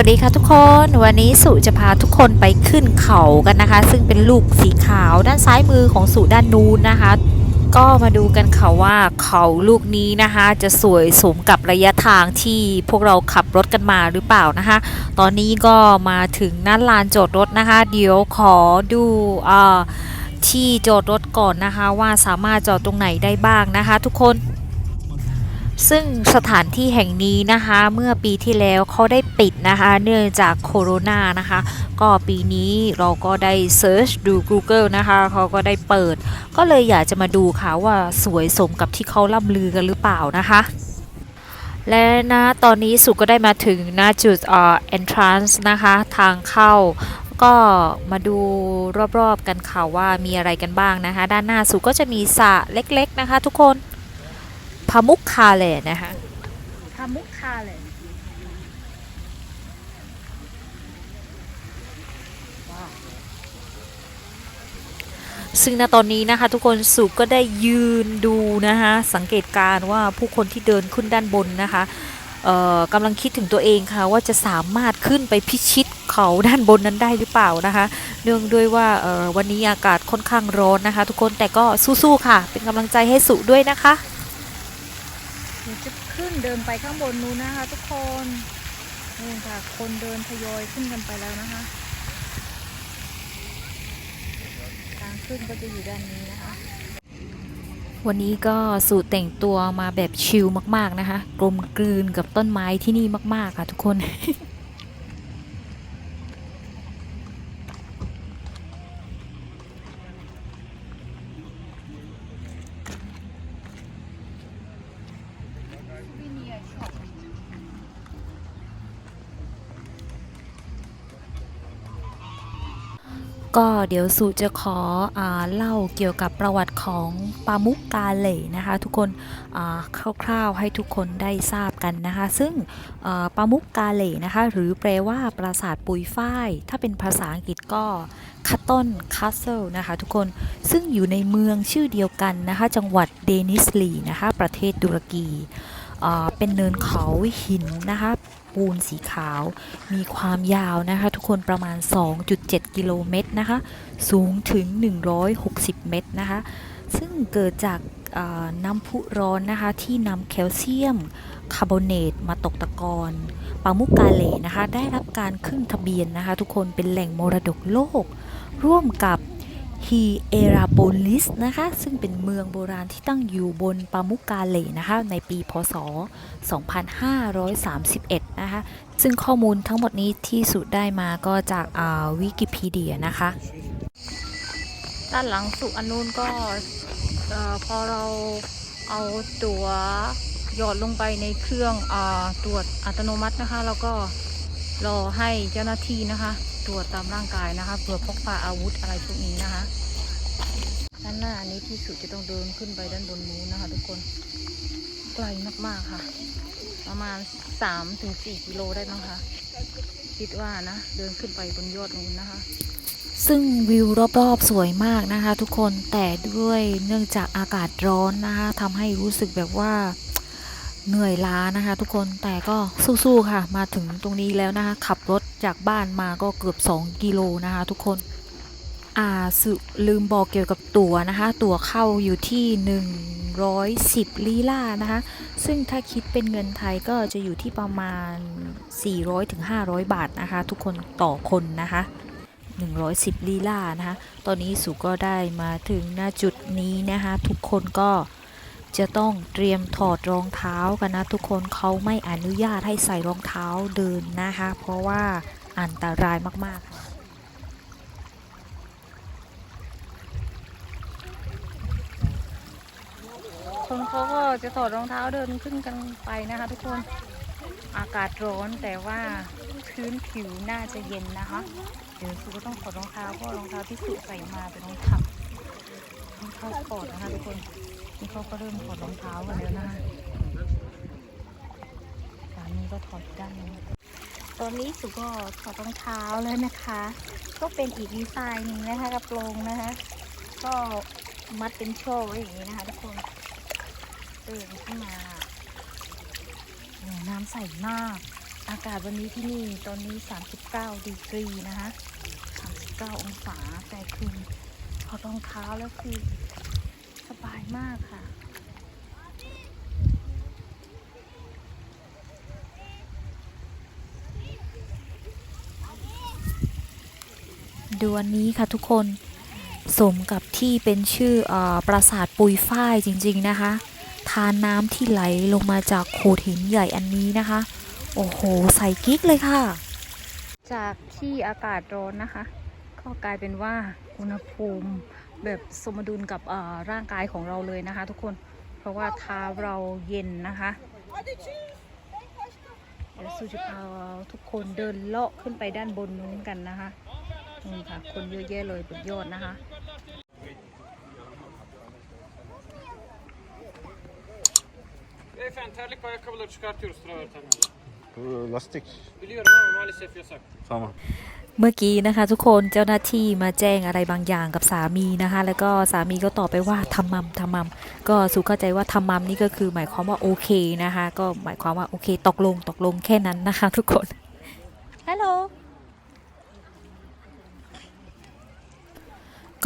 วัสดีค่ะทุกคนวันนี้สุจะพาทุกคนไปขึ้นเขากันนะคะ ซึ่งเป็นลูกสีขาวด้านซ้ายมือของสุด้านนู้นนะคะ ก็มาดูกันค่ะว่าเขาลูกนี้นะคะ จะสวยสมกับระยะทางที่พวกเราขับรถกันมาหรือเปล่านะคะ ตอนนี้ก็มาถึงหน้าลานจอดรถนะคะ เดี๋ยวขอดูอ่อที่จอดรถก่อนนะคะ ว่าสามารถจอดตรงไหนได้บ้างนะคะ ทุกคน ซึ่งสถานที่แห่งนี้นะคะเมื่อปีที่แล้วเขาได้ปิดนะคะ เนื่องจากโคโรนานะคะ ก็ปีนี้เราก็ได้เซิร์ชดู Google นะคะเขาก็ได้เปิด ก็เลยอยากจะมาดูค่ะว่าสวยสมกับที่เขาล่ำลือกันหรือเปล่านะคะและนะตอนนี้สุก็ได้มาถึงหน้าจุดเอ่อ entrance นะคะ ทางเข้า ก็มาดูรอบๆกันค่ะว่ามีอะไรกันบ้างนะคะ ด้านหน้าสุก็จะมีสระเล็กๆนะคะทุกคน พามุกคาเลนะคะพามุกคาเลยซึ่งณตอนนี้นะคะทุกคนสุก็ได้ยืนดูนะคะสังเกตการณ์ว่าผู้คนที่เดินขึ้นด้านบนนะคะเอ่อกำลังคิดถึงตัวเองค่ะว่าจะสามารถขึ้นไปพิชิตเขาด้านบนนั้นได้หรือเปล่านะคะ เนื่องด้วยว่าเอ่อวันนี้อากาศค่อนข้างร้อนนะคะ ทุกคนแต่ก็สู้ๆค่ะ เป็นกำลังใจให้สุด้วยนะคะ เดี๋ยวจะขึ้นเดินไปข้างบนนู้นนะคะ ทุกคนนี่ค่ะ คนเดินทยอยขึ้นกันไปแล้วนะคะทางขึ้นก็จะอยู่ด้านนี้นะคะ วันนี้ก็สูตรแต่งตัวมาแบบชิลมาก ๆนะคะ กลมกลืนกับต้นไม้ที่นี่มาก ๆ ค่ะทุกคน ก็เดี๋ยวสุจะขออเล่าเกี่ยวกับประวัติของปามุกกาเหล่นะคะ ทุกคนคร่าวๆให้ทุกคนได้ทราบกันนะคะ ซึ่งอ่าปามุกกาเหล่นะคะ หรือแปลว่าปราสาทปุยฝ้าย ถ้าเป็นภาษาอังกฤษก็คัตตอนคาสเซิลนะคะ ทุกคนซึ่งอยู่ในเมืองชื่อเดียวกันนะคะ จังหวัดเดนิสลีนะคะ ประเทศตุรกี เป็นเนินเขาหินนะคะปูนสีขาว มีความยาวนะคะทุกคนประมาณ 2.7 กิโลเมตรนะคะสูงถึง 160 เมตรนะคะซึ่งเกิดจากน้ำพุร้อนนะคะที่นำแคลเซียมคาร์บอเนตมาตกตะกอนปามุกกาเลนะคะได้รับการขึ้นทะเบียนนะคะทุกคนเป็นแหล่งมรดกโลก ร่วมกับ ฮีเอราโปลิสนะคะ ซึ่งเป็นเมืองโบราณที่ตั้งอยู่บนปามุกกาเลนะคะ ในปีพศ 2531 นะคะ ซึ่งข้อมูลทั้งหมดนี้ที่สุดได้มาก็จากาวิกิพีเดียนะคะ ด้านหลังสุอันนู้นก็พอเราเอาตัวหยอดลงไปในเครื่องอตรวจอัตโนมัตินะคะ แล้วก็รอให้เจ้าหน้าที่นะคะ ตรวจตามร่างกายนะคะเผื่อพกพาอาวุธอะไรพวกนี้นะคะด้านหน้านี้ที่สุดจะต้องเดินขึ้นไปด้านบนนู้นนะคะ ทุกคนไกลมากๆค่ะ ประมาณ3-4ถึง4กิโลได้มั้งคะคิดว่านะเดินขึ้นไปบนยอดนู้นนะคะ ซึ่งวิวรอบๆสวยมากนะคะ ทุกคนแต่ด้วยเนื่องจากอากาศร้อนนะคะทำให้รู้สึกแบบว่า เหนื่อยล้านะคะ ทุกคนแต่ก็สู้ๆค่ะ มาถึงตรงนี้แล้วนะคะ ขับรถจากบ้านมาก็เกือบ 2 กิโลนะคะ ทุกคนอ่าสุลืมบอกเกี่ยวกับตั๋วนะคะ ตั๋วเข้าอยู่ที่ 110ลีลานะคะ ซึ่งถ้าคิดเป็นเงินไทยก็จะอยู่ที่ประมาณ 400-500 บาทนะคะ ทุกคนต่อคนนะคะ110ลีลานะคะ ตอนนี้สุก็ได้มาถึงหน้าจุดนี้นะคะ ทุกคนก็ จะต้องเตรียมถอดรองเท้ากันนะทุกคนเขาไม่อนุญาตให้ใส่รองเท้าเดินนะคะ เพราะว่าอันตรายมากๆค่ะคนเขาก็จะถอดรองเท้าเดินขึ้นกันไปนะคะ ทุกคนอากาศร้อนแต่ว่าพื้นผิวน่าจะเย็นนะคะเดี๋ยวสุก็ต้องถอดรองเท้าเพราะรองเท้าที่สุใส่มาเป็นรองเท้ารองเท้าสปอร์ตนะคะทุกคน นี่เขาก็เริ่มถอดรองเท้ากันแล้วนะสามีก็ถอดด้านนี้ตอนนี้สุก็ถอดรองเท้าแล้วนะคะ ก็เป็นอีกดีไซน์หนึ่งนะคะกระโปรงนะคะ ก็มัดเป็นโชว์ไว้อย่างนี้นะคะทุกคนตื่นขึ้นมาโอ้น้ำใสมาก อากาศวันนี้ที่นี่ตอนนี้ 39 ดีกรีนะคะ 39 องศาแต่คือพอรองเท้าแล้วคือ บายมากค่ะ ดูอันนี้ค่ะทุกคนสมกับที่เป็นชื่อเออปราสาทปุยฝ้ายจริงๆนะคะ ทานน้ำที่ไหลลงมาจากโขดหินใหญ่อันนี้นะคะ โอ้โห ใส่กิ๊กเลยค่ะ จากที่อากาศร้อนนะคะ ก็กลายเป็นว่าอุณหภูมิ แบบสมดุลกับเอ่อร่างกายของเราเลยนะคะ ทุกคน เพราะว่าเท้าเราเย็นนะคะเดี๋ยวสุจะพาทุกคนเดินเลาะขึ้นไปด้านบนนู้นกันนะคะนี่ค่ะ คนเยอะแยะเลยบนยอดนะคะ Beyefendi terlik ve ayakkabıları çıkartıyoruz sıra öğretmenlerle. Bu lastik. Biliyorum ama maalesef yasak. Tamam. เมื่อกี้นะคะ ทุกคนเจ้าหน้าที่มาแจ้งอะไรบางอย่างกับสามีนะคะ แล้วก็สามีก็ตอบไปว่าทำมัมทำมัมก็สุเข้าใจว่าทำมัมนี่ก็คือหมายความว่าโอเคนะคะ ก็หมายความว่าโอเคตกลงตกลงแค่นั้นนะคะ ทุกคนฮัลโหล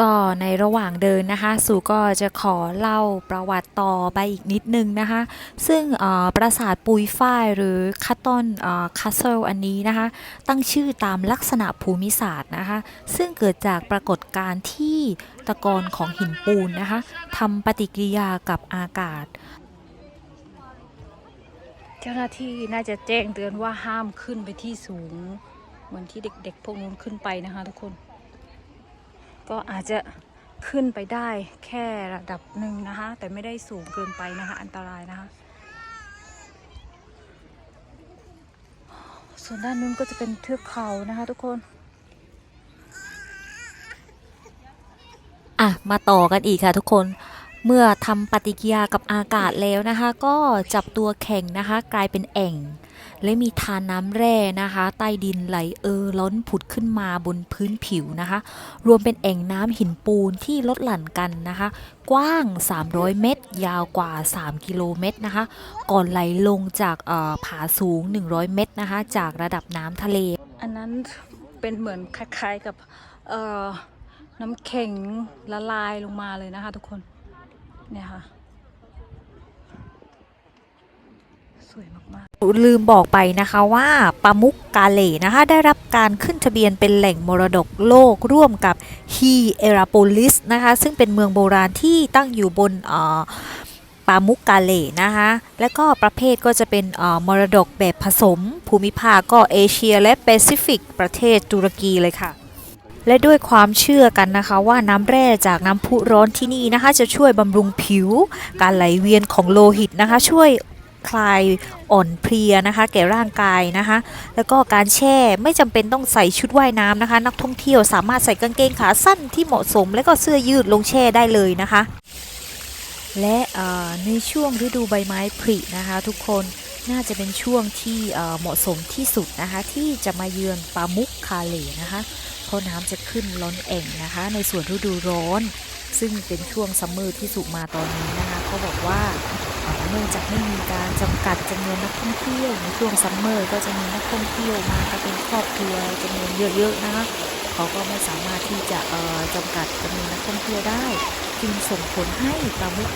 ก็ในระหว่างเดินนะคะสุก็จะขอเล่าประวัติต่อไปอีกนิดนึงนะคะ ซึ่งปราสาทปุยฝ้ายหรือคาตอนคาสเซิลอันนี้นะคะ ตั้งชื่อตามลักษณะภูมิศาสตร์นะคะ ซึ่งเกิดจากปรากฏการณ์ที่ตะกอนของหินปูนนะคะทำปฏิกิริยากับอากาศ เจ้าหน้าที่น่าจะแจ้งเตือนว่าห้ามขึ้นไปที่สูง เหมือนที่เด็กๆ พวกนู้นขึ้นไปนะคะทุกคน ก็อาจจะขึ้นไปได้แค่ระดับหนึ่งนะคะ แต่ไม่ได้สูงเกินไปนะคะ อันตรายนะคะ ส่วนด้านนู้นก็จะเป็นเทือกเขานะคะทุกคนอะมาต่อกันอีกค่ะทุกคนเมื่อทำปฏิกิริยากับอากาศแล้วนะคะ ก็จับตัวแข็งนะคะ กลายเป็นแอ่ง และมีทานน้ำแร่นะคะ ใต้ดินไหลเออล้นผุดขึ้นมาบนพื้นผิวนะคะ รวมเป็นแอ่งน้ำหินปูนที่ลดหลั่นกันนะคะ กว้าง 300 เมตร ยาวกว่า 3 กิโลเมตรนะคะ ก่อนไหลลงจากออผาสูง 100 เมตรนะคะ จากระดับน้ำทะเล อันนั้นเป็นเหมือนคล้ายๆกับน้ำแข็งละลายลงมาเลยนะคะทุกคนเนี่ยค่ะ สวยมากลืมบอกไปนะคะว่าปามุกกาเลนะคะได้รับการขึ้นทะเบียนเป็นแหล่งมรดกโลกร่วมกับฮีเอราโปลิสนะคะ ซึ่งเป็นเมืองโบราณที่ตั้งอยู่บนอ่อปามุกกาเลนะคะและก็ประเภทก็จะเป็นมรดกแบบผสม ภูมิภาคก็เอเชียและแปซิฟิกประเทศตุรกีเลยค่ะ และด้วยความเชื่อกันนะคะว่าน้ำแร่จากน้ำพุร้อนที่นี่นะคะ จะช่วยบำรุงผิว การไหลเวียนของโลหิตนะคะ ช่วย คลายอ่อนเพลียนะคะแก่ร่างกายนะคะ แล้วก็การแช่ไม่จำเป็นต้องใส่ชุดว่ายน้ำนะคะ นักท่องเที่ยวสามารถใส่กางเกงขาสั้นที่เหมาะสม และก็เสื้อยืดลงแช่ได้เลยนะคะ และในช่วงฤดูใบไม้ผลินะคะ ทุกคนน่าจะเป็นช่วงที่เอ่อเหมาะสมที่สุดนะคะ ที่จะมาเยือนปามุกคาเลนะคะเพราะน้ำจะขึ้นล้นแอ่งนะคะ ในส่วนฤดูร้อน ซึ่งเป็นช่วงซัมเมอร์ที่สุกมาตอนนี้นะคะเขาบอกว่า เนื่องจากไม่มีการจำกัดจำนวนนักท่องเที่ยวในช่วงซัมเมอร์ก็จะมีนักท่องเที่ยวมากันเป็นครอบครัวจำนวนเยอะๆนะคะเขาก็ไม่สามารถที่จะเอ่อจำกัดจำนวนนักท่องเที่ยวได้ จึงส่งผลให้ปลามุก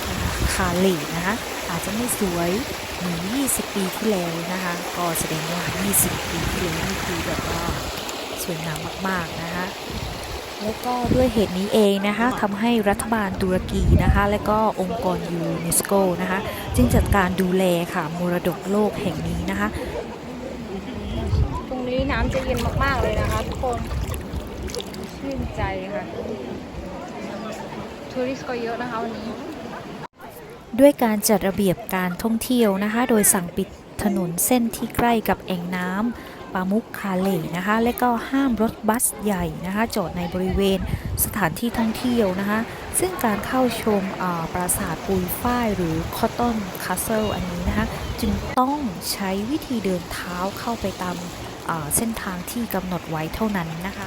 คาเลนะคะอาจจะไม่สวยเหมือน 20 ปีที่แล้วนะคะ ก็แสดงว่า 20 ปีที่แล้วนี่คือแบบว่าสวยงามมากๆนะคะ แล้วก็ด้วยเหตุนี้เองนะคะทำให้รัฐบาลตุรกีนะคะ และก็องค์กรยูเนสโกนะคะจึงจัดการดูแลค่ะมรดกโลกแห่งนี้นะคะๆตรงนี้น้ำจะเย็นมากๆเลยนะคะทุกคนชื่นใจค่ะทัวริสต์ก็เยอะนะคะวันนี้ ด้วยการจัดระเบียบการท่องเที่ยวนะคะ โดยสั่งปิดถนนเส้นที่ใกล้กับแอ่งน้ำ ปามุกคาเลนะคะ และก็ห้ามรถบัสใหญ่นะคะ จอดในบริเวณสถานที่ท่องเที่ยวนะคะ ซึ่งการเข้าชมปราสาทปุยฝ้ายหรือคอตตอนคาสเซิลอันนี้นะคะ จึงต้องใช้วิธีเดินเท้าเข้าไปตามเส้นทางที่กำหนดไว้เท่านั้นนะคะ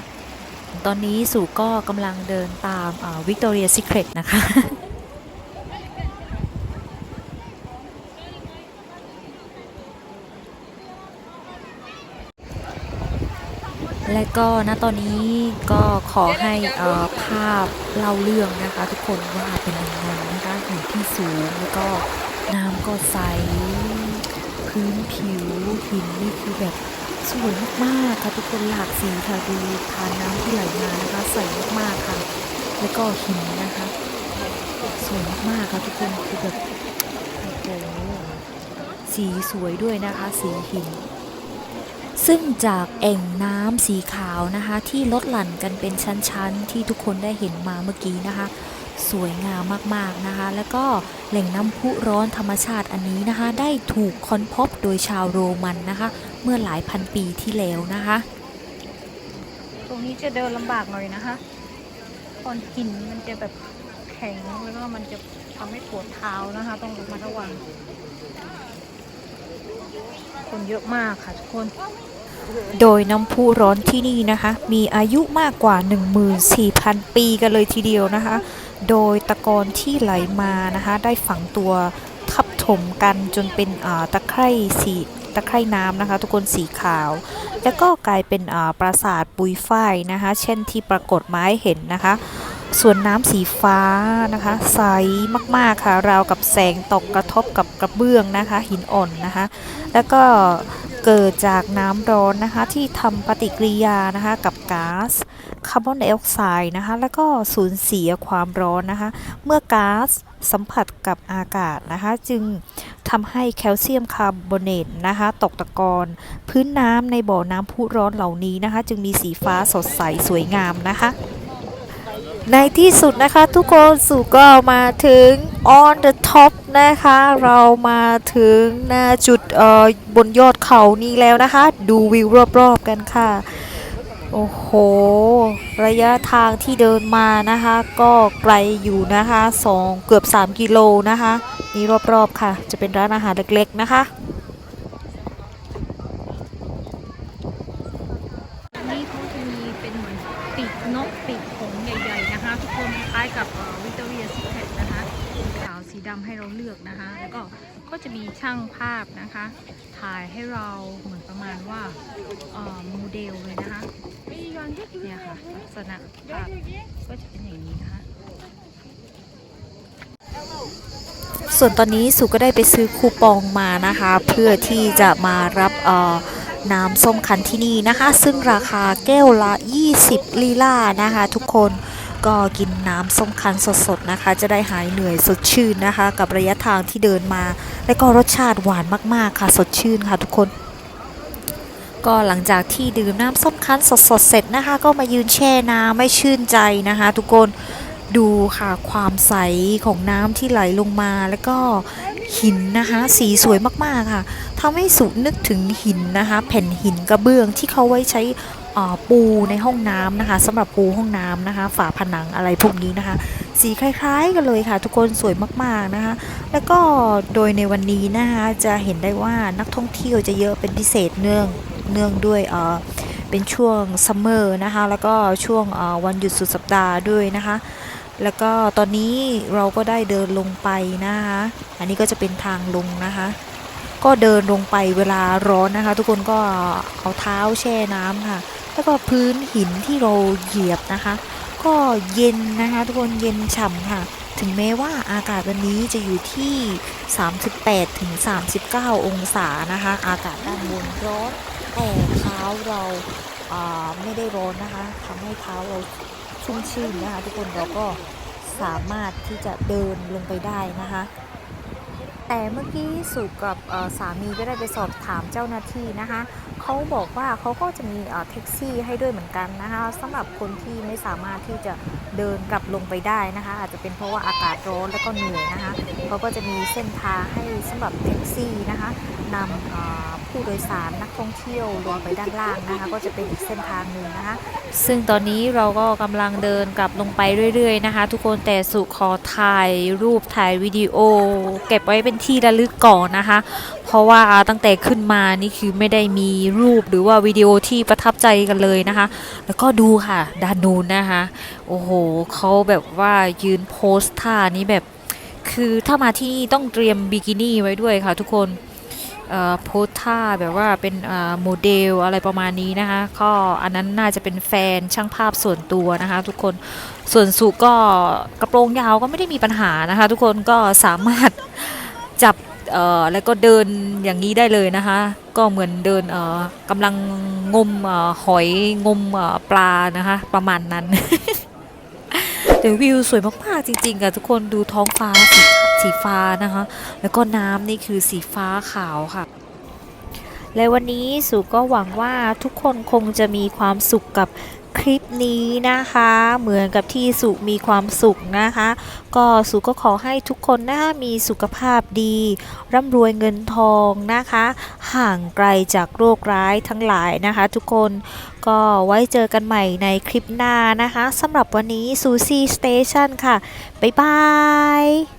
ตอนนี้สู่ก็กำลังเดินตามวิกตอเรียซิเครตนะคะ และก็ณตอนนี้ก็ขอให้อ่อภาพเล่าเรื่องนะคะ ทุกคนว่าเป็นยังไงนะคะอยู่ที่สูงแล้วก็น้ำก็ใสพื้นผิวหินนี่คือแบบสวยมากๆค่ะทุกคนหลากสีค่ะดูทานน้ำที่ไหลมานะคะใสมากๆค่ะ แล้วก็หินนะคะสวยมากๆค่ะทุกคนคือแบบโอ้โหสีสวยด้วยนะคะ สีหิน ซึ่งจากแอ่งน้ำสีขาวนะคะ ที่ลดหลั่นกันเป็นชั้นๆ ที่ทุกคนได้เห็นมาเมื่อกี้นะคะ สวยงามมากๆนะคะ แล้วก็แหล่งน้ำพุร้อนธรรมชาติอันนี้นะคะ ได้ถูกค้นพบโดยชาวโรมันนะคะ เมื่อหลายพันปีที่แล้วนะคะ ตรงนี้จะเดินลำบากหน่อยนะคะตอนหินมันจะแบบแข็งแล้วก็มันจะทำให้ปวดเท้านะคะ ต้องระมัดระวัง คนเยอะมากค่ะทุกคน โดยน้ำพุร้อนที่นี่นะคะ มีอายุมากกว่า 14,000 ปีกันเลยทีเดียวนะคะ โดยตะกอนที่ไหลมานะคะ ได้ฝังตัวทับถมกันจนเป็นตะไคร่สีตะไคร่น้ำนะคะ ทุกคนสีขาว แล้วก็กลายเป็นปราสาทปุยฝ้ายนะคะ เช่นที่ปรากฏมาให้เห็นนะคะ ส่วนน้ำสีฟ้านะคะ ใสมากๆค่ะ ราวกับแสงตกกระทบกับกระเบื้องนะคะ หินอ่อนนะคะ แล้วก็เกิดจากน้ำร้อนนะคะที่ทำปฏิกิริยานะคะกับก๊าซคาร์บอนไดออกไซด์นะคะ แล้วก็สูญเสียความร้อนนะคะ เมื่อก๊าซสัมผัสกับอากาศนะคะ จึงทำให้แคลเซียมคาร์บอเนตนะคะ ตกตะกอนพื้นน้ำในบ่อน้ำพุร้อนเหล่านี้นะคะ จึงมีสีฟ้าสดใสสวยงามนะคะ ในที่สุดนะคะทุกคนสู่ก็มาถึง on the top นะคะ เรามาถึงหน้าจุดเอ่อบนยอดเขานี้แล้วนะคะ ดูวิวรอบๆกันค่ะ โอ้โห ระยะทางที่เดินมานะคะ ก็ไกลอยู่นะคะสองเกือบ 3 กิโลนะคะ นี่รอบๆค่ะ จะเป็นร้านอาหารเล็กๆนะคะ อันนี้เขาจะมีเป็นเหมือนปีกนกปีกหงส์ใหญ่ ๆ นะคะ ทุกคนคล้ายกับวิ c ตอเรียซีเครตนะคะสีขาวสีดำให้เราเลือกนะคะ แล้วก็ก็จะมีช่างภาพนะคะ ถ่าย ให้เราเหมือนประมาณว่าโมเดลเลยนะคะเนี่ยค่ะลักษณะภาพก็จะเป็นอย่างนี้นะคะส่วนตอนนี้สุก็ได้ไปซื้อคูปองมานะคะ เพื่อที่จะมารับน้ำส้มคันที่นี่นะคะ ซึ่งราคาแก้วละ 20 ลีลานะคะ ทุกคน ก็กินน้ำส้มคั้นสดๆนะคะ จะได้หายเหนื่อยสดชื่นนะคะ กับระยะทางที่เดินมา และก็รสชาติหวานมากๆค่ะสดชื่นค่ะทุกคน ก็หลังจากที่ดื่มน้ำส้มคั้นสดๆเสร็จนะคะ ก็มายืนแช่น้ำไม่ชื่นใจนะคะ ทุกคนดูค่ะความใสของน้ำที่ไหลลงมา แล้วก็หินนะคะ สีสวยมากๆค่ะทำให้สุนึกถึงหินนะคะ แผ่นหินกระเบื้องที่เขาไว้ใช้ ปูในห้องน้ำนะคะสำหรับปูห้องน้ำนะคะ ฝาผนังอะไรพวกนี้นะคะ สีคล้ายๆกันเลยค่ะ ทุกคนสวยมากๆนะคะ แล้วก็โดยในวันนี้นะคะจะเห็นได้ว่านักท่องเที่ยวจะเยอะเป็นพิเศษเนื่องเนื่องด้วยเออเป็นช่วงซัมเมอร์นะคะ แล้วก็ช่วงวันหยุดสุดสัปดาห์ด้วยนะคะ แล้วก็ตอนนี้เราก็ได้เดินลงไปนะคะ อันนี้ก็จะเป็นทางลงนะคะ ก็เดินลงไปเวลาร้อนนะคะ ทุกคนก็เอาเท้าแช่น้ำค่ะ แล้วก็พื้นหินที่เราเหยียบนะคะ ก็เย็นนะคะทุกคนเย็นฉ่ำค่ะ ถึงแม้ว่าอากาศวันนี้จะอยู่ที่ 38ถึง39 องศานะคะ อากาศด้านบนร้อนแต่เท้าเราไม่ได้ร้อนนะคะทำให้เท้าเราชุ่มชื่นนะคะ ทุกคนเราก็สามารถที่จะเดินลงไปได้นะคะ แต่เมื่อกี้สุกับสามีก็ได้ไปสอบถามเจ้าหน้าที่นะคะเขาบอกว่าเขาก็จะมีแท็กซี่ให้ด้วยเหมือนกันนะคะสำหรับคนที่ไม่สามารถที่จะเดินกลับลงไปได้นะคะ อาจจะเป็นเพราะว่าอากาศร้อนแล้วก็เหนื่อยนะคะเขาก็จะมีเส้นทางให้สำหรับแท็กซี่นะคะนำผู้โดยสารนักท่องเที่ยวลงไปด้านล่างนะคะ ก็จะเป็นอีกเส้นทางหนึ่งนะคะ ซึ่งตอนนี้เราก็กำลังเดินกลับลงไปเรื่อยๆนะคะ ทุกคนแต่สุขอถ่ายรูปถ่ายวิดีโอ เก็บไว้เป็นที่ระลึกก่อนนะคะ เพราะว่าตั้งแต่ขึ้นมานี่คือไม่ได้มีรูปหรือว่าวิดีโอที่ประทับใจกันเลยนะคะ แล้วก็ดูค่ะด้านนู้นนะคะ โอ้โหเขาแบบว่ายืนโพสท่านี้แบบ คือถ้ามาที่นี่ต้องเตรียมบิกินี่ไว้ด้วยค่ะทุกคนโพสท่าแบบว่าเป็นโมเดลอะไรประมาณนี้นะคะก็อันนั้นน่าจะเป็นแฟนช่างภาพส่วนตัวนะคะ ทุกคนส่วนสุก็กระโปรงยาวก็ไม่ได้มีปัญหานะคะ ทุกคนก็สามารถจับ เอ่อแล้วก็เดินอย่างนี้ได้เลยนะคะ ก็เหมือนเดินเอ่อกำลังงมเอ่อหอยงมเอ่อปลานะคะ ประมาณนั้น แต่วิวสวยมากๆจริงๆอะทุกคนดูท้องฟ้าสีสีฟ้านะคะ แล้วก็น้ำนี่คือสีฟ้าขาวค่ะและวันนี้สุก็หวังว่าทุกคนคงจะมีความสุขกับ คลิปนี้นะคะ เหมือนกับที่สุมีความสุขนะคะ ก็สุก็ขอให้ทุกคนนะคะมีสุขภาพดี ร่ำรวยเงินทองนะคะ ห่างไกลจากโรคร้ายทั้งหลายนะคะ ทุกคนก็ไว้เจอกันใหม่ในคลิปหน้านะคะสำหรับวันนี้ซูซี่สเตชันค่ะ บ๊ายบาย